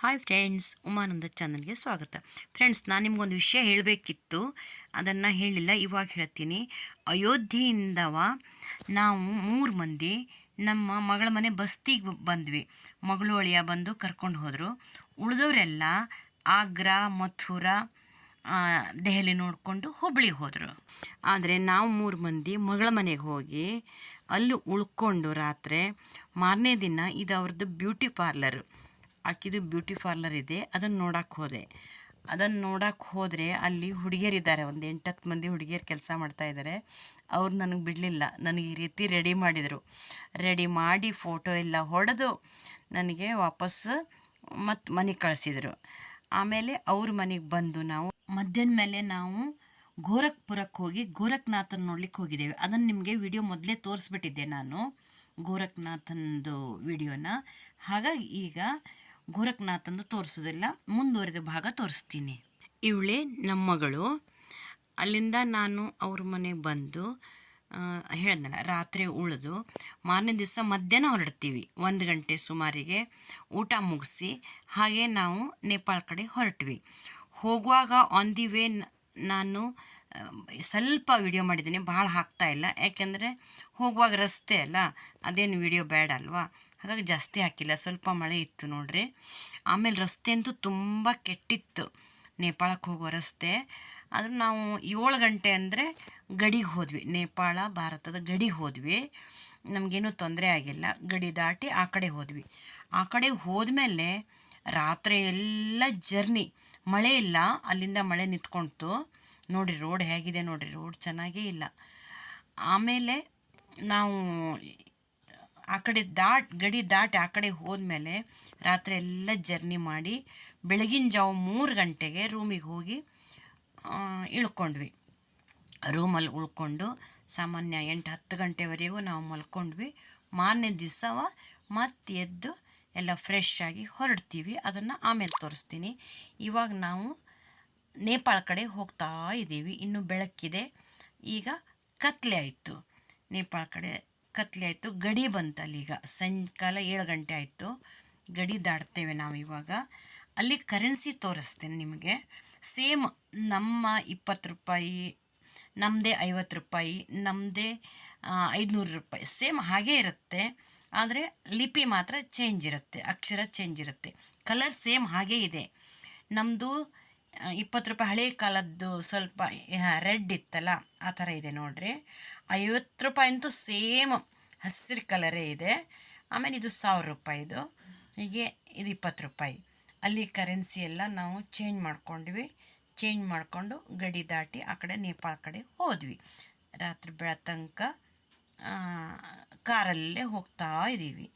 Hi friends Umananda ಚಾನಲ್ಗೆ ಸ್ವಾಗತ. Friends ನಾನು ನಿಮಗೊಂದು ವಿಷಯ ಹೇಳಬೇಕಿತ್ತು. ಅದನ್ನು ಹೇಳಿಲ್ಲ, ಇವಾಗ ಹೇಳ್ತೀನಿ. ಅಯೋಧ್ಯೆಯಿಂದವ ನಾವು ಮೂರು ಮಂದಿ ನಮ್ಮ ಮಗಳ ಮನೆ ಬಸ್ತಿಗೆ ಬಂದ್ವಿ. ಮಗಳು ಅಳಿಯ ಬಂದು ಕರ್ಕೊಂಡು ಹೋದರು. ಉಳಿದವರೆಲ್ಲ ಆಗ್ರಾ, ಮಥುರಾ ದೆಹಲಿ ನೋಡಿಕೊಂಡು ಹುಬ್ಳಿಗೆ ಹೋದರು. ಆದರೆ ನಾವು ಮೂರು ಮಂದಿ ಮಗಳ ಮನೆಗೆ ಹೋಗಿ ಅಲ್ಲಿ ಉಳ್ಕೊಂಡು ರಾತ್ರಿ ಮಾರನೇ ದಿನ ಇದು ಅವ್ರದ್ದು ಬ್ಯೂಟಿ ಪಾರ್ಲರ್. ಆಕಿದು ಬ್ಯೂಟಿ ಪಾರ್ಲರ್ ಇದೆ, ಅದನ್ನು ನೋಡಕ್ಕೆ ಹೋದೆ. ಅದನ್ನು ನೋಡಕ್ಕೆ ಹೋದರೆ ಅಲ್ಲಿ ಹುಡುಗಿಯರಿದ್ದಾರೆ ಒಂದು ಎಂಟತ್ತು ಮಂದಿ ಹುಡುಗಿಯರು ಕೆಲಸ ಮಾಡ್ತಾ ಇದ್ದಾರೆ ಅವ್ರು ನನಗೆ ಬಿಡಲಿಲ್ಲ, ನನಗೆ ಈ ರೀತಿ ರೆಡಿ ಮಾಡಿದರು. ರೆಡಿ ಮಾಡಿ ಫೋಟೋ ಎಲ್ಲ ಹೊಡೆದು ನನಗೆ ವಾಪಸ್ ಮತ್ತು ಮನೆಗೆ ಕಳಿಸಿದರು. ಆಮೇಲೆ ಅವ್ರ ಮನೆಗೆ ಬಂದು ನಾವು ಮಧ್ಯಾಹ್ನ ಮೇಲೆ ನಾವು ಗೋರಖ್ಪುರಕ್ಕೆ ಹೋಗಿ ಗೋರಖ್ನಾಥನ್ ನೋಡ್ಲಿಕ್ಕೆ ಹೋಗಿದ್ದೇವೆ. ಅದನ್ನು ನಿಮಗೆ ವಿಡಿಯೋ ಮೊದಲೇ ತೋರಿಸ್ಬಿಟ್ಟಿದ್ದೆ ನಾನು ಗೋರಖ್ನಾಥನದು ವಿಡಿಯೋನ. ಹಾಗಾಗಿ ಈಗ ಗೋರಖ್ನಾಥಂದು ತೋರಿಸೋದಿಲ್ಲ ಮುಂದುವರೆದ ಭಾಗ ತೋರಿಸ್ತೀನಿ. ಇವಳೇ ನಮ್ಮ ಮಗಳು. ಅಲ್ಲಿಂದ ನಾನು ಅವ್ರ ಮನೆಗೆ ಬಂದು ಹೇಳ್ದಲ್ಲ ರಾತ್ರಿ ಉಳಿದು, ಮಾರನೇ ದಿವಸ ಮಧ್ಯಾಹ್ನ ಹೊರಡ್ತೀವಿ. ಒಂದು ಗಂಟೆ ಸುಮಾರಿಗೆ ಊಟ ಮುಗಿಸಿ, ಹಾಗೆ ನಾವು ನೇಪಾಳ ಕಡೆ ಹೊರಟ್ವಿ. ಹೋಗುವಾಗ ಆನ್ ದಿ ವೇ ನಾನು ಸ್ವಲ್ಪ ವಿಡಿಯೋ ಮಾಡಿದ್ದೀನಿ. ಭಾಳ ಹಾಕ್ತಾ ಇಲ್ಲ. ಯಾಕೆಂದರೆ, ಹೋಗುವಾಗ ರಸ್ತೆ ಅಲ್ಲ. ಅದೇನು ವಿಡಿಯೋ ಬೇಡ ಅಲ್ವಾ? ಹಾಗಾಗಿ ಜಾಸ್ತಿ ಹಾಕಿಲ್ಲ. ಸ್ವಲ್ಪ ಮಳೆ ಇತ್ತು ನೋಡ್ರಿ. ಆಮೇಲೆ ರಸ್ತೆ ಅಂತೂ ತುಂಬ ಕೆಟ್ಟಿತ್ತು. ನೇಪಾಳಕ್ಕೆ ಹೋಗೋ ರಸ್ತೆ. ಆದರೆ ನಾವು ಏಳು ಗಂಟೆ ಅಂದರೆ ಗಡಿಗೆ ಹೋದ್ವಿ. ನೇಪಾಳ, ಭಾರತದ ಗಡಿಗೆ ಹೋದ್ವಿ. ನಮಗೇನೂ ತೊಂದರೆ ಆಗಿಲ್ಲ. ಗಡಿ ದಾಟಿ ಆ ಕಡೆ ಹೋದ್ವಿ. ಆ ಕಡೆ ಹೋದ್ಮೇಲೆ ರಾತ್ರಿ ಎಲ್ಲ ಜರ್ನಿ. ಮಳೆ ಇಲ್ಲ. ಅಲ್ಲಿಂದ ಮಳೆ ನಿಂತ್ಕೊಳ್ತು ನೋಡಿ ರೋಡ್ ಹೇಗಿದೆ ನೋಡಿರಿ. ರೋಡ್ ಚೆನ್ನಾಗೇ ಇಲ್ಲ. ಆಮೇಲೆ ನಾವು ಆ ಕಡೆ ದಾಟ್, ಗಡಿ ದಾಟಿ ಆ ಕಡೆ ಹೋದ್ಮೇಲೆ ರಾತ್ರಿ ಎಲ್ಲ ಜರ್ನಿ ಮಾಡಿ ಬೆಳಗಿನ ಜಾವ ಮೂರು ಗಂಟೆಗೆ ರೂಮಿಗೆ ಹೋಗಿ ಇಳ್ಕೊಂಡ್ವಿ. ರೂಮಲ್ಲಿ ಉಳ್ಕೊಂಡು ಸಾಮಾನ್ಯ ಎಂಟು ಹತ್ತು ಗಂಟೆವರೆಗೂ ನಾವು ಮಲ್ಕೊಂಡ್ವಿ. ಮಾರನೇ ದಿವಸ ಮತ್ತೆ ಎದ್ದು ಎಲ್ಲ ಫ್ರೆಶ್ ಆಗಿ ಹೊರಡ್ತೀವಿ. ಅದನ್ನು ಆಮೇಲೆ ತೋರಿಸ್ತೀನಿ. ಇವಾಗ ನಾವು ನೇಪಾಳ ಕಡೆ ಹೋಗ್ತಾ ಇದ್ದೀವಿ. ಇನ್ನು ಬೆಳಕಿದೆ. ಈಗ ಕತ್ಲೆ ಆಯಿತು. ನೇಪಾಳ ಕಡೆ ಕತ್ಲೆ ಆಯಿತು, ಗಡಿ ಬಂತು ಈಗ. ಸಾಯಂಕಾಲ ಏಳು ಗಂಟೆ ಆಯಿತು. ಗಡಿ ದಾಟ್ತೇವೆ ನಾವು ಇವಾಗ. ಅಲ್ಲಿ ಕರೆನ್ಸಿ ತೋರಿಸ್ತೇನೆ ನಿಮಗೆ. ಸೇಮ್ ನಮ್ಮ ಇಪ್ಪತ್ತು ರೂಪಾಯಿ ನಮ್ಮದೇ ಐವತ್ತು ರೂಪಾಯಿ ನಮ್ಮದೇ ಐದುನೂರು ರೂಪಾಯಿ. ಸೇಮ್ ಹಾಗೇ ಇರುತ್ತೆ. ಆದರೆ ಲಿಪಿ ಮಾತ್ರ ಚೇಂಜ್ ಇರುತ್ತೆ. ಅಕ್ಷರ ಚೇಂಜ್ ಇರುತ್ತೆ. ಕಲರ್ ಸೇಮ್ ಹಾಗೇ ಇದೆ. ನಮ್ಮದು ಇಪ್ಪತ್ತು ರೂಪಾಯಿ ಹಳೆ ಕಾಲದ್ದು ಸ್ವಲ್ಪ ರೆಡ್ ಇತ್ತಲ್ಲ, ಆ ಥರ ಇದೆ ನೋಡ್ರಿ. ಐವತ್ತು ರೂಪಾಯಿ ಅಂತೂ ಸೇಮ್ ಹಸಿರು ಕಲರೇ ಇದೆ. ಆಮೇಲೆ ಇದು ಸಾವಿರ ರೂಪಾಯಿದು ಹೀಗೆ ಇದು ಇಪ್ಪತ್ತು ರೂಪಾಯಿ. ಅಲ್ಲಿ ಕರೆನ್ಸಿ ಎಲ್ಲ ನಾವು ಚೇಂಜ್ ಮಾಡ್ಕೊಂಡ್ವಿ. ಚೇಂಜ್ ಮಾಡಿಕೊಂಡು ಗಡಿ ದಾಟಿ ಆ ಕಡೆ ನೇಪಾಳ ಕಡೆ ಹೋದ್ವಿ. ರಾತ್ರಿ ಬೆಳತಂಕ ಕಾರಲ್ಲೇ ಹೋಗ್ತಾ ಇದ್ದೀವಿ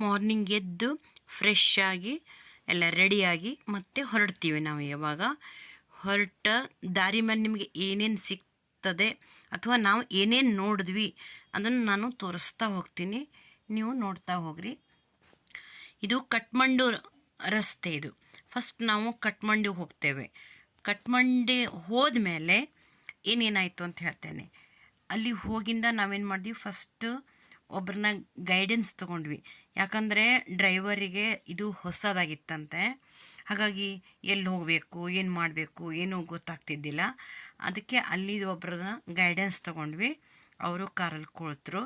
ಮಾರ್ನಿಂಗ್ ಎದ್ದು ಫ್ರೆಶ್ ಆಗಿ ಎಲ್ಲ ರೆಡಿಯಾಗಿ ಮತ್ತೆ ಹೊರಡ್ತೀವಿ ನಾವು ಯಾವಾಗ. ಹೊರಟ ದಾರಿ ಮೇಲೆ ನಿಮಗೆ ಏನೇನು ಸಿಗ್ತದೆ ಅಥವಾ ನಾವು ಏನೇನು ನೋಡಿದ್ವಿ ಅದನ್ನು ನಾನು ತೋರಿಸ್ತಾ ಹೋಗ್ತೀನಿ. ನೀವು ನೋಡ್ತಾ ಹೋಗ್ರಿ. ಇದು ಕಟ್ಮಂಡು ರಸ್ತೆ ಇದು. ಫಸ್ಟ್ ನಾವು ಕಟ್ಮಂಡಿಗೆ ಹೋಗ್ತೇವೆ. ಕಟ್ಮಂಡಿ ಹೋದ್ಮೇಲೆ ಏನೇನಾಯಿತು ಅಂತ ಹೇಳ್ತೇನೆ. ಅಲ್ಲಿ ಹೋಗಿಂದ ನಾವೇನು ಮಾಡಿದ್ವಿ? ಫಸ್ಟು ಒಬ್ಬರನ್ನ ಗೈಡೆನ್ಸ್ ತೊಗೊಂಡ್ವಿ. ಯಾಕಂದರೆ ಡ್ರೈವರಿಗೆ ಇದು ಹೊಸದಾಗಿತ್ತಂತೆ. ಹಾಗಾಗಿ ಎಲ್ಲಿ ಹೋಗಬೇಕು, ಏನು ಮಾಡಬೇಕು, ಏನೂ ಗೊತ್ತಾಗ್ತಿದ್ದಿಲ್ಲ. ಅದಕ್ಕೆ ಅಲ್ಲಿ ಒಬ್ಬರನ್ನ ಗೈಡೆನ್ಸ್ ತೊಗೊಂಡ್ವಿ. ಅವರು ಕಾರಲ್ಲಿ ಕುಳಿತರು.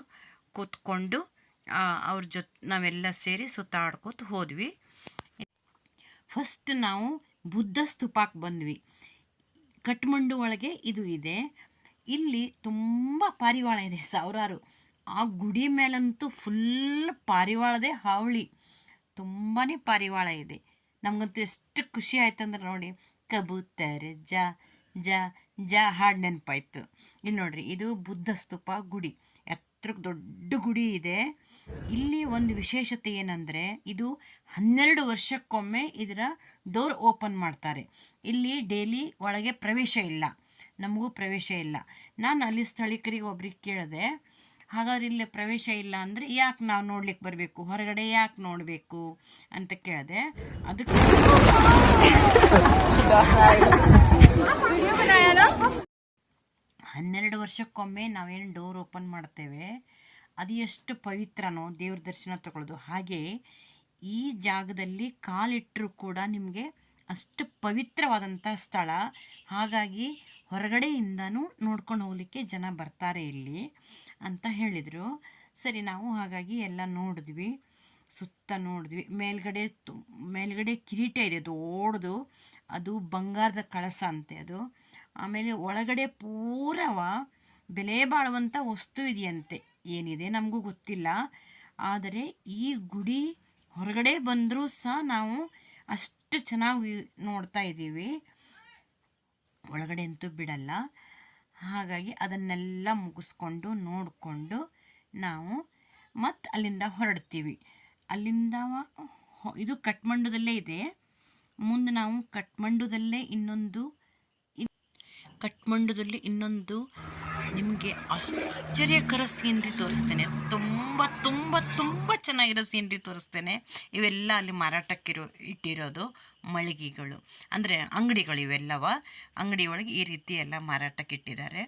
ಕೂತ್ಕೊಂಡು ಅವ್ರ ಜೊತೆ, ನಾವೆಲ್ಲ ಸೇರಿ ಸುತ್ತಾಡ್ಕೊತ ಹೋದ್ವಿ. ಫಸ್ಟ್ ನಾವು ಬುದ್ಧ ಸ್ತೂಪಕ್ಕೆ ಬಂದ್ವಿ. ಕಟ್ಮಂಡು ಒಳಗೆ ಇದು ಇದೆ. ಇಲ್ಲಿ ತುಂಬ ಪಾರಿವಾಳ ಇದೆ, ಸಾವಿರಾರು ಆ ಗುಡಿ ಮೇಲಂತೂ ಫುಲ್ ಪಾರಿವಾಳದೇ ಹಾವಳಿ. ತುಂಬಾ ಪಾರಿವಾಳ ಇದೆ. ನಮಗಂತೂ ಎಷ್ಟು ಖುಷಿ ಆಯ್ತಂದ್ರೆ ನೋಡಿ, ಕಬೂತರ್, ಜ ಜ ಜ ಹಾಡು ನೆನಪಾಯ್ತು. ಇಲ್ಲಿ ನೋಡ್ರಿ, ಇದು ಬುದ್ಧ ಸ್ತೂಪ ಗುಡಿ. ಎತ್ತರಕ್ಕೆ ದೊಡ್ಡ ಗುಡಿ ಇದೆ. ಇಲ್ಲಿ ಒಂದು ವಿಶೇಷತೆ ಏನಂದರೆ, ಇದು ಹನ್ನೆರಡು ವರ್ಷಕ್ಕೊಮ್ಮೆ ಇದರ ಡೋರ್ ಓಪನ್ ಮಾಡ್ತಾರೆ. ಇಲ್ಲಿ ಡೈಲಿ ಒಳಗೆ ಪ್ರವೇಶ ಇಲ್ಲ. ನಮಗೂ ಪ್ರವೇಶ ಇಲ್ಲ. ನಾನು ಅಲ್ಲಿ ಸ್ಥಳೀಕರಿಗೆ ಒಬ್ರಿಗೆ ಕೇಳಿದೆ ಹಾಗಾದ್ರೆ ಇಲ್ಲಿ ಪ್ರವೇಶ ಇಲ್ಲ ಅಂದರೆ ಯಾಕೆ ನಾವು ನೋಡ್ಲಿಕ್ಕೆ ಬರಬೇಕು? ಹೊರಗಡೆ ಯಾಕೆ ನೋಡಬೇಕು ಅಂತ ಕೇಳಿದೆ. ಅದಕ್ಕೆ ಹನ್ನೆರಡು ವರ್ಷಕ್ಕೊಮ್ಮೆ ನಾವೇನು ಡೋರ್ ಓಪನ್ ಮಾಡ್ತೇವೆ, ಅದು ಎಷ್ಟು ಪವಿತ್ರನೋ ದೇವ್ರ ದರ್ಶನ ತಗೊಳ್ಳೋದು. ಹಾಗೆ ಈ ಜಾಗದಲ್ಲಿ ಕಾಲಿಟ್ಟರೂ ಕೂಡ ನಿಮಗೆ ಅಷ್ಟು ಪವಿತ್ರವಾದಂಥ ಸ್ಥಳ. ಹಾಗಾಗಿ ಹೊರಗಡೆಯಿಂದನೂ ನೋಡ್ಕೊಂಡು ಹೋಗಲಿಕ್ಕೆ ಜನ ಬರ್ತಾರೆ ಇಲ್ಲಿ ಅಂತ ಹೇಳಿದರು. ಸರಿ, ನಾವು ಹಾಗಾಗಿ ಎಲ್ಲ ನೋಡಿದ್ವಿ. ಸುತ್ತ ನೋಡಿದ್ವಿ. ಮೇಲ್ಗಡೆ ತು, ಮೇಲ್ಗಡೆ ಕಿರೀಟ ಇದೆ ದೊಡ್ಡದು. ಅದು ಬಂಗಾರದ ಕಳಸ ಅಂತೆ ಅದು. ಆಮೇಲೆ ಒಳಗಡೆ ಪೂರವ ಬೆಲೆ ಬಾಳುವಂಥ ವಸ್ತು ಇದೆಯಂತೆ. ಏನಿದೆ ನಮಗೂ ಗೊತ್ತಿಲ್ಲ. ಆದರೆ ಈ ಗುಡಿ ಹೊರಗಡೆ ಬಂದರೂ ಸಹ ನಾವು ಅಷ್ಟು ಚೆನ್ನಾಗಿ ನೋಡ್ತಾ ಇದ್ದೀವಿ. ಒಳಗಡೆ ಅಂತೂ ಬಿಡಲ್ಲ. ಹಾಗಾಗಿ ಅದನ್ನೆಲ್ಲ ಮುಗಿಸ್ಕೊಂಡು ನೋಡಿಕೊಂಡು ನಾವು ಮತ್ತು ಅಲ್ಲಿಂದ ಹೊರಡ್ತೀವಿ. ಅಲ್ಲಿಂದ ಇದು ಕಠ್ಮಂಡುದಲ್ಲೇ ಇದೆ. ಮುಂದೆ ನಾವು ಕಠ್ಮಂಡುದಲ್ಲೇ ಇನ್ನೊಂದು ಕಟ್ಮಂಡದಲ್ಲಿ ಇನ್ನೊಂದು ನಿಮಗೆ ಆಶ್ಚರ್ಯಕರ ಸೀನ್ರಿ ತೋರಿಸ್ತೇನೆ. ತುಂಬ ತುಂಬ ತುಂಬ ಚೆನ್ನಾಗಿರೋ ಸೀನ್ರಿ ತೋರಿಸ್ತೇನೆ. ಇವೆಲ್ಲ ಅಲ್ಲಿ ಮಾರಾಟಕ್ಕಿರೋ, ಇಟ್ಟಿರೋದು ಮಳಿಗೆಗಳು. ಅಂದರೆ ಅಂಗಡಿಗಳು ಇವೆಲ್ಲವ. ಅಂಗಡಿ ಒಳಗೆ ಈ ರೀತಿ ಎಲ್ಲ ಮಾರಾಟಕ್ಕೆ ಇಟ್ಟಿದ್ದಾರೆ.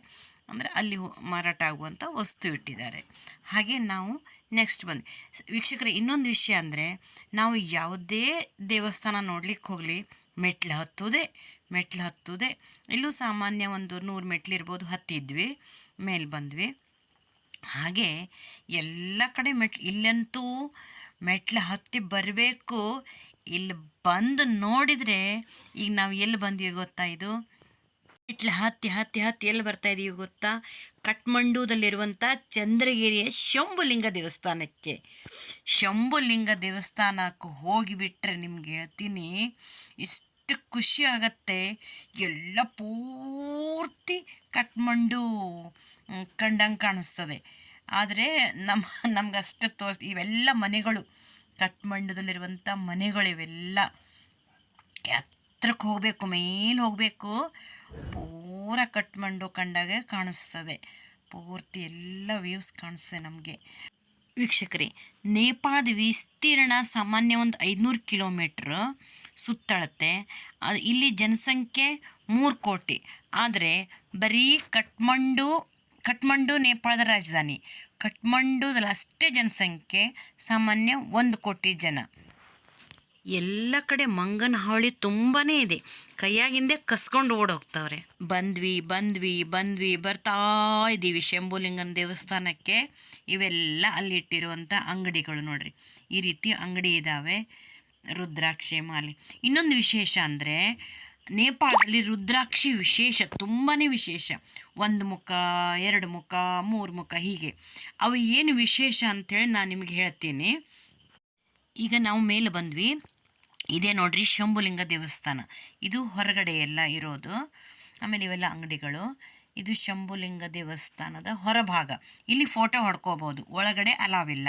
ಅಂದರೆ ಅಲ್ಲಿ ಮಾರಾಟ ಆಗುವಂಥ ವಸ್ತು ಇಟ್ಟಿದ್ದಾರೆ. ಹಾಗೆ ನಾವು ನೆಕ್ಸ್ಟ್ ಬಂದು, ವೀಕ್ಷಕರ, ಇನ್ನೊಂದು ವಿಷಯ ಅಂದರೆ, ನಾವು ಯಾವುದೇ ದೇವಸ್ಥಾನ ನೋಡ್ಲಿಕ್ಕೆ ಹೋಗಲಿ, ಮೆಟ್ಲು ಹತ್ತುವುದೇ ಮೆಟ್ಲು ಹತ್ತುವುದೇ ಇಲ್ಲೂ ಸಾಮಾನ್ಯ ಒಂದು ನೂರು ಮೆಟ್ಲಿರ್ಬೋದು ಹತ್ತಿದ್ವಿ, ಮೇಲೆ ಬಂದ್ವಿ. ಹಾಗೆ ಎಲ್ಲ ಕಡೆ ಮೆಟ್ಲು ಇಲ್ಲಂತೂ ಮೆಟ್ಲು ಹತ್ತಿ ಬರಬೇಕು. ಇಲ್ಲಿ ಬಂದು ನೋಡಿದರೆ ಈಗ ನಾವು ಎಲ್ಲಿ ಬಂದೀವಿ ಗೊತ್ತಾ ಇದು? ಮೆಟ್ಲು ಹತ್ತಿ ಹತ್ತಿ ಹತ್ತಿ ಎಲ್ಲಿ ಬರ್ತಾ ಇದೀವಿ ಗೊತ್ತಾ? ಕಠ್ಮಂಡುದಲ್ಲಿರುವಂಥ ಚಂದ್ರಗಿರಿಯ ಶಂಭುಲಿಂಗ ದೇವಸ್ಥಾನಕ್ಕೆ. ಶಂಭುಲಿಂಗ ದೇವಸ್ಥಾನಕ್ಕೆ ಹೋಗಿಬಿಟ್ರೆ ನಿಮ್ಗೆ ಹೇಳ್ತೀನಿ, ಇಷ್ಟು ಖುಷಿ ಆಗತ್ತೆ. ಎಲ್ಲ ಪೂರ್ತಿ ಕಟ್ಮಂಡು ಕಂಡಂಗೆ ಕಾಣಿಸ್ತದೆ. ಆದರೆ ನಮ್ಮ ನಮ್ಗೆ ಅಷ್ಟು ತೋರಿಸ್, ಇವೆಲ್ಲ ಮನೆಗಳು. ಕಟ್ಮಂಡದಲ್ಲಿರುವಂಥ ಮನೆಗಳು ಇವೆಲ್ಲ. ಎತ್ತರಕ್ಕೆ ಹೋಗಬೇಕು ಮೇಲೆ ಹೋಗಬೇಕು. ಪೂರ ಕಟ್ಮಂಡು ಕಂಡಾಗೆ ಕಾಣಿಸ್ತದೆ. ಪೂರ್ತಿ ಎಲ್ಲ ವ್ಯೂಸ್ ಕಾಣಿಸ್ತದೆ ನಮಗೆ. ವೀಕ್ಷಕರೇ, ನೇಪಾಳದ ವಿಸ್ತೀರ್ಣ ಸಾಮಾನ್ಯ ಒಂದು ಐದುನೂರು ಕಿಲೋಮೀಟ್ರ್ ಸುತ್ತಳತೆ ಇಲ್ಲಿ ಜನಸಂಖ್ಯೆ ಮೂರು ಕೋಟಿ. ಆದರೆ ಬರೀ ಕಠ್ಮಂಡು ಕಠ್ಮಂಡು ನೇಪಾಳದ ರಾಜಧಾನಿ. ಕಠ್ಮಂಡುದಲ್ಲಿ ಅಷ್ಟೇ ಜನಸಂಖ್ಯೆ ಸಾಮಾನ್ಯ ಒಂದು ಕೋಟಿ ಜನ. ಎಲ್ಲ ಕಡೆ ಮಂಗನ ಹಾವಳಿ ತುಂಬಾ ಇದೆ. ಕೈಯಾಗಿಂದೆ ಕಸ್ಕೊಂಡು ಓಡೋಗ್ತವ್ರೆ. ಬಂದ್ವಿ ಬಂದ್ವಿ ಬಂದ್ವಿ, ಬರ್ತಾ ಇದ್ದೀವಿ ಶಂಭುಲಿಂಗನ ದೇವಸ್ಥಾನಕ್ಕೆ. ಇವೆಲ್ಲ ಅಲ್ಲಿಟ್ಟಿರುವಂಥ ಅಂಗಡಿಗಳು ನೋಡ್ರಿ. ಈ ರೀತಿ ಅಂಗಡಿ ಇದ್ದಾವೆ ರುದ್ರಾಕ್ಷಿ ಮಾಲೆ. ಇನ್ನೊಂದು ವಿಶೇಷ ಅಂದರೆ ನೇಪಾಳದಲ್ಲಿ ರುದ್ರಾಕ್ಷಿ ವಿಶೇಷ ತುಂಬಾ ವಿಶೇಷ. ಒಂದು ಮುಖ, ಎರಡು ಮುಖ, ಮೂರು ಮುಖ, ಹೀಗೆ. ಅವು ಏನು ವಿಶೇಷ ಅಂಥೇಳಿ ನಾನು ನಿಮಗೆ ಹೇಳ್ತೀನಿ. ಈಗ ನಾವು ಮೇಲೆ ಬಂದ್ವಿ. ಇದೇ ನೋಡ್ರಿ ಶಂಭುಲಿಂಗ ದೇವಸ್ಥಾನ. ಇದು ಹೊರಗಡೆ ಎಲ್ಲ ಇರೋದು. ಆಮೇಲೆ ಇವೆಲ್ಲ ಅಂಗಡಿಗಳು. ಇದು ಶಂಭುಲಿಂಗ ದೇವಸ್ಥಾನದ ಹೊರಭಾಗ. ಇಲ್ಲಿ ಫೋಟೋ ಹೊಡ್ಕೋಬೋದು. ಒಳಗಡೆ ಅಲಾವಿಲ್ಲ.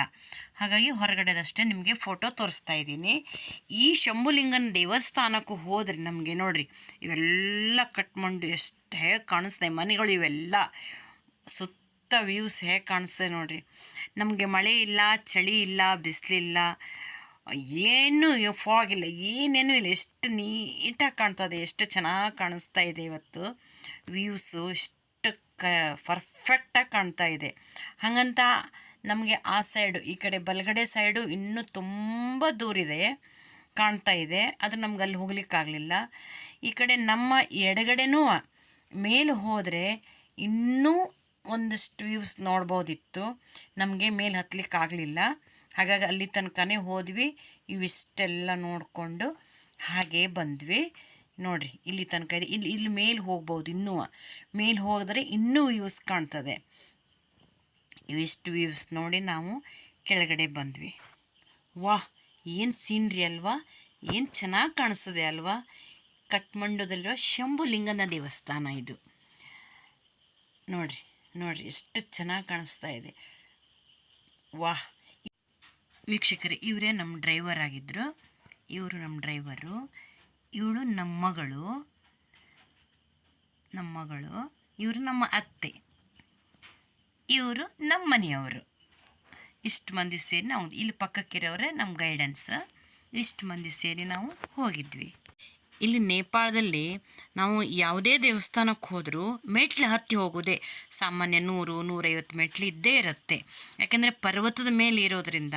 ಹಾಗಾಗಿ ಹೊರಗಡೆದಷ್ಟೇ ನಿಮಗೆ ಫೋಟೋ ತೋರಿಸ್ತಾ ಇದ್ದೀನಿ. ಈ ಶಂಭುಲಿಂಗನ ದೇವಸ್ಥಾನಕ್ಕೂ ಹೋದ್ರೆ ನಮಗೆ ನೋಡ್ರಿ, ಇವೆಲ್ಲ ಕಟ್ಮಂಡು ಎಷ್ಟು ಹೇಗೆ ಕಾಣಿಸ್ತದೆ ಮನೆಗಳು ಇವೆಲ್ಲ ಸುತ್ತ ವ್ಯೂಸ್ ಹೇಗೆ ಕಾಣಿಸ್ತದೆ ನೋಡ್ರಿ. ನಮಗೆ ಮಳೆ ಇಲ್ಲ, ಚಳಿ ಇಲ್ಲ, ಬಿಸಿಲಿಲ್ಲ. ಏನು ಫಾಗ್ ಇಲ್ಲ ಏನೇನೂ ಇಲ್ಲ, ಎಷ್ಟು ನೀಟಾಗಿ ಕಾಣ್ತದೆ, ಎಷ್ಟು ಚೆನ್ನಾಗಿ ಕಾಣಿಸ್ತಾ ಇದೆ ಇವತ್ತು. ವ್ಯೂಸು ಎಷ್ಟು ಕ ಪರ್ಫೆಕ್ಟಾಗಿ ಕಾಣ್ತಾ ಇದೆ. ಹಾಗಂತ ನಮಗೆ ಆ ಸೈಡು ಈ ಕಡೆ ಬಲಗಡೆ ಸೈಡು ಇನ್ನೂ ತುಂಬ ದೂರಿದೆ ಕಾಣ್ತಾ ಇದೆ. ಅದು ನಮ್ಗೆ ಅಲ್ಲಿ ಹೋಗ್ಲಿಕ್ಕಾಗಲಿಲ್ಲ ಈ ಕಡೆ ನಮ್ಮ ಎಡಗಡೆನೂ ಮೇಲೆ ಹೋದರೆ ಇನ್ನೂ ಒಂದಷ್ಟು ವ್ಯೂಸ್ ನೋಡ್ಬೋದಿತ್ತು. ನಮಗೆ ಮೇಲೆ ಹತ್ತಲಿಕ್ಕಾಗಲಿಲ್ಲ ಹಾಗಾಗಿ ಅಲ್ಲಿ ತನಕನೇ ಹೋದ್ವಿ. ಇವಿಷ್ಟೆಲ್ಲ ನೋಡಿಕೊಂಡು ಹಾಗೆ ಬಂದ್ವಿ. ನೋಡ್ರಿ, ಇಲ್ಲಿ ತನಕ ಇದೆ. ಇಲ್ಲಿ ಇಲ್ಲಿ ಮೇಲೆ ಹೋಗ್ಬೋದು ಇನ್ನೂ. ಮೇಲೆ ಹೋದರೆ ಇನ್ನೂ ವ್ಯೂಸ್ ಕಾಣ್ತದೆ. ಇವಿಷ್ಟು ವ್ಯೂಸ್ ನೋಡಿ ನಾವು ಕೆಳಗಡೆ ಬಂದ್ವಿ. ವಾಹ್ ಏನು ಸೀನ್ರಿ ಅಲ್ವಾ? ಏನು ಚೆನ್ನಾಗಿ ಕಾಣಿಸ್ತದೆ ಅಲ್ವಾ? ಕಠ್ಮಂಡುದಲ್ಲಿರೋ ಶಂಭುಲಿಂಗನ ದೇವಸ್ಥಾನ ಇದು. ನೋಡ್ರಿ ನೋಡ್ರಿ, ಎಷ್ಟು ಚೆನ್ನಾಗಿ ಕಾಣಿಸ್ತಾ ಇದೆ. ವಾಹ್ ವೀಕ್ಷಕರೇ, ಇವರೇ ನಮ್ಮ ಡ್ರೈವರ್ ಆಗಿದ್ದರು ಇವರು ನಮ್ಮ ಡ್ರೈವರು ಇವಳು ನಮ್ಮ ಮಗಳು. ನಮ್ಮ ಮಗಳು. ಇವರು ನಮ್ಮ ಅತ್ತೆ. ಇವರು ನಮ್ಮ ಮನೆಯವರು. ಇಷ್ಟು ಮಂದಿ ಸೇರಿ ನಾವು ಇಲ್ಲಿ ಪಕ್ಕಕ್ಕಿರೋರೆ ನಮ್ಮ ಗೈಡೆನ್ಸ್ ಇಷ್ಟು ಮಂದಿ ಸೇರಿ ನಾವು ಹೋಗಿದ್ವಿ. ಇಲ್ಲಿ ನೇಪಾಳದಲ್ಲಿ ನಾವು ಯಾವುದೇ ದೇವಸ್ಥಾನಕ್ಕೆ ಹೋದರೂ ಮೆಟ್ಲು ಹತ್ತಿ ಹೋಗೋದೇ ಸಾಮಾನ್ಯ ನೂರು, ನೂರೈವತ್ತು ಮೆಟ್ಲು ಇದ್ದೇ ಇರುತ್ತೆ. ಯಾಕೆಂದರೆ ಪರ್ವತದ ಮೇಲೆ ಇರೋದರಿಂದ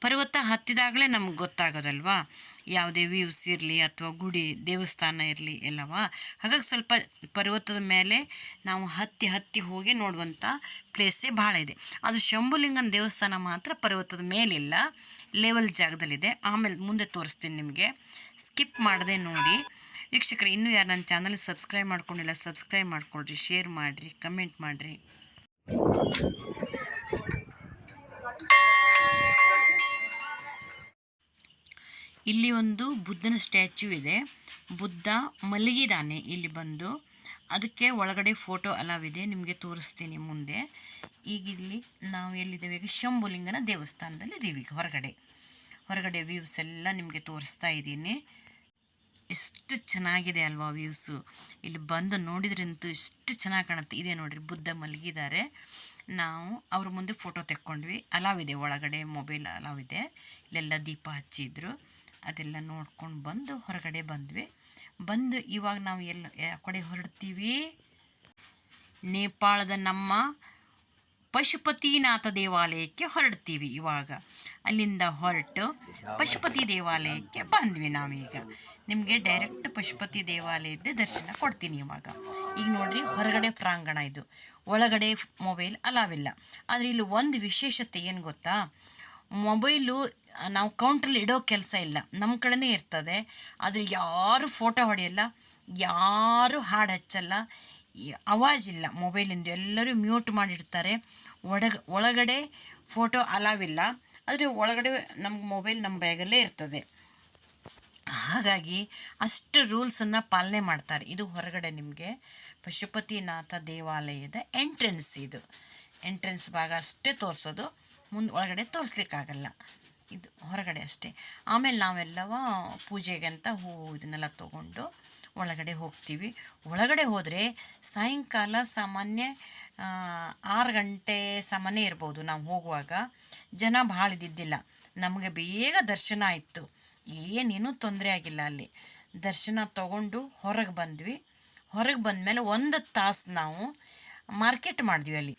ಪರ್ವತ ಹತ್ತಿದಾಗಲೇ ನಮ್ಗೆ ಗೊತ್ತಾಗೋದಲ್ವಾ? ಯಾವುದೇ ವ್ಯೂಸ್ ಇರಲಿ ಅಥವಾ ಗುಡಿ, ದೇವಸ್ಥಾನ ಇರಲಿ ಎಲ್ಲವ? ಹಾಗಾಗಿ ಸ್ವಲ್ಪ ಪರ್ವತದ ಮೇಲೆ ನಾವು ಹತ್ತಿ ಹತ್ತಿ ಹೋಗಿ ನೋಡುವಂಥ ಪ್ಲೇಸೇ ಭಾಳ ಇದೆ. ಅದು ಶಂಭುಲಿಂಗನ ದೇವಸ್ಥಾನ ಮಾತ್ರ ಪರ್ವತದ ಮೇಲಿಲ್ಲ. ಲೆವೆಲ್ ಜಾಗದಲ್ಲಿದೆ. ಆಮೇಲೆ ಮುಂದೆ ತೋರಿಸ್ತೀನಿ ನಿಮಗೆ. ಸ್ಕಿಪ್ ಮಾಡದೆ ನೋಡಿ. ವೀಕ್ಷಕರು, ಇನ್ನೂ ಯಾರು ನನ್ನ ಚಾನಲ್ ಸಬ್ಸ್ಕ್ರೈಬ್ ಮಾಡ್ಕೊಂಡಿಲ್ಲ ಸಬ್ಸ್ಕ್ರೈಬ್ ಮಾಡ್ಕೊಳ್ರಿ ಶೇರ್ ಮಾಡಿರಿ ಕಮೆಂಟ್ ಮಾಡಿರಿ. ಇಲ್ಲಿ ಒಂದು ಬುದ್ಧನ ಸ್ಟ್ಯಾಚ್ಯೂ ಇದೆ. ಬುದ್ಧ ಮಲಗಿದಾನೆ, ಇಲ್ಲಿ ಬಂದು. ಅದಕ್ಕೆ ಒಳಗಡೆ ಫೋಟೋ ಅಲಾವಿದೆ ನಿಮಗೆ ತೋರಿಸ್ತೀನಿ ಮುಂದೆ. ಈಗ ಇಲ್ಲಿ ನಾವು ಎಲ್ಲಿದ್ದೇವೆ ಈಗ ಶಂಭುಲಿಂಗನ ದೇವಸ್ಥಾನದಲ್ಲಿ ಇದ್ದೀವಿ ಹೊರಗಡೆ. ಹೊರಗಡೆ ವ್ಯೂಸ್ ಎಲ್ಲ ನಿಮಗೆ ತೋರಿಸ್ತಾ ಇದ್ದೀನಿ. ಎಷ್ಟು ಚೆನ್ನಾಗಿದೆ ಅಲ್ವಾ ವ್ಯೂಸು ಇಲ್ಲಿ ಬಂದು ನೋಡಿದ್ರಂತೂ ಎಷ್ಟು ಚೆನ್ನಾಗಿ ಕಾಣುತ್ತೆ. ಇದೆ ನೋಡಿರಿ, ಬುದ್ಧ ಮಲಗಿದ್ದಾರೆ. ನಾವು ಅವ್ರ ಮುಂದೆ ಫೋಟೋ ತೆಕ್ಕೊಂಡ್ವಿ. ಅಲಾವಿದೆ ಒಳಗಡೆ ಮೊಬೈಲ್ ಅಲಾವಿದೆ ಇಲ್ಲೆಲ್ಲ ದೀಪ ಹಚ್ಚಿದ್ರು. ಅದೆಲ್ಲ ನೋಡ್ಕೊಂಡು ಬಂದು ಹೊರಗಡೆ ಬಂದ್ವಿ. ಬಂದು ಇವಾಗ ನಾವು ಎಲ್ಲ ಕಡೆ ಹೊರಡ್ತೀವಿ. ನೇಪಾಳದ ನಮ್ಮ ಪಶುಪತಿನಾಥ ದೇವಾಲಯಕ್ಕೆ ಹೊರಡ್ತೀವಿ ಇವಾಗ. ಅಲ್ಲಿಂದ ಹೊರಟು ಪಶುಪತಿ ದೇವಾಲಯಕ್ಕೆ ಬಂದ್ವಿ ನಾವೀಗ. ನಿಮಗೆ ಡೈರೆಕ್ಟ್ ಪಶುಪತಿ ದೇವಾಲಯದ ದರ್ಶನ ಕೊಡ್ತೀನಿ ಇವಾಗ. ಈಗ ನೋಡ್ರಿ ಹೊರಗಡೆ ಪ್ರಾಂಗಣ ಇದು. ಒಳಗಡೆ ಮೊಬೈಲ್ ಅಲಾವಿಲ್ಲ ಆದರೆ ಇಲ್ಲಿ ಒಂದು ವಿಶೇಷತೆ ಏನು ಗೊತ್ತಾ? ಮೊಬೈಲು ನಾವು ಕೌಂಟ್ರಲ್ಲಿ ಇಡೋ ಕೆಲಸ ಇಲ್ಲ. ನಮ್ಮ ಕಡೆನೇ ಇರ್ತದೆ. ಆದರೆ ಯಾರು ಫೋಟೋ ಹೊಡೆಯಲ್ಲ, ಯಾರು ಹಾಡು ಹಚ್ಚಲ್ಲ ಅವಾಜ್ ಅವಾಜಿಲ್ಲ ಮೊಬೈಲಿಂದ. ಎಲ್ಲರೂ ಮ್ಯೂಟ್ ಮಾಡಿರ್ತಾರೆ ಒಡಗ ಒಳಗಡೆ ಫೋಟೋ ಅಲಾವಿಲ್ಲ ಆದರೆ ಒಳಗಡೆ ನಮ್ಗೆ ಮೊಬೈಲ್ ನಮ್ಮ ಬ್ಯಾಗಲ್ಲೇ ಇರ್ತದೆ. ಹಾಗಾಗಿ ಅಷ್ಟು ರೂಲ್ಸನ್ನು ಪಾಲನೆ ಮಾಡ್ತಾರೆ. ಇದು ಹೊರಗಡೆ ನಿಮಗೆ ಪಶುಪತಿನಾಥ ದೇವಾಲಯದ ಎಂಟ್ರೆನ್ಸ್ ಇದು. ಎಂಟ್ರೆನ್ಸ್ ಭಾಗ ಅಷ್ಟೇ ತೋರಿಸೋದು. ಮುಂದೆ ಒಳಗಡೆ ತೋರಿಸ್ಲಿಕ್ಕಾಗಲ್ಲ. ಇದು ಹೊರಗಡೆ ಅಷ್ಟೇ. ಆಮೇಲೆ ನಾವೆಲ್ಲವ ಪೂಜೆಗೆ ಅಂತ ಹೂವು ಇದನ್ನೆಲ್ಲ ತೊಗೊಂಡು ಒಳಗಡೆ ಹೋಗ್ತೀವಿ. ಒಳಗಡೆ ಹೋದರೆ ಸಾಯಂಕಾಲ ಸಾಮಾನ್ಯ ಆರು ಗಂಟೆ ಸಾಮಾನ್ಯ ಇರ್ಬೋದು ನಾವು ಹೋಗುವಾಗ. ಜನ ಭಾಳ ಇದ್ದಿದ್ದಿಲ್ಲ. ನಮಗೆ ಬೇಗ ದರ್ಶನ ಆಯಿತು. ಏನೇನೂ ತೊಂದರೆ ಆಗಿಲ್ಲ ಅಲ್ಲಿ. ದರ್ಶನ ತಗೊಂಡು ಹೊರಗೆ ಬಂದ್ವಿ. ಹೊರಗೆ ಬಂದಮೇಲೆ ಒಂದು ತಾಸು ನಾವು ಮಾರ್ಕೆಟ್ ಮಾಡಿದ್ವಿ ಅಲ್ಲಿ.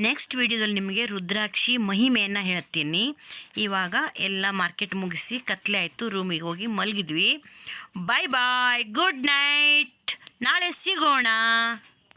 ನೆಕ್ಸ್ಟ್ ವಿಡಿಯೋದಲ್ಲಿ ನಿಮಗೆ ರುದ್ರಾಕ್ಷಿ ಮಹಿಮೆಯನ್ನು ಹೇಳ್ತೀನಿ ಇವಾಗ ಎಲ್ಲ ಮಾರ್ಕೆಟ್ ಮುಗಿಸಿ ಕತ್ಲೆ ಆಯಿತು ರೂಮಿಗೆ ಹೋಗಿ ಮಲಗಿದ್ವಿ. ಬಾಯ್ ಬಾಯ್ ಗುಡ್ ನೈಟ್ ನಾಳೆ ಸಿಗೋಣ.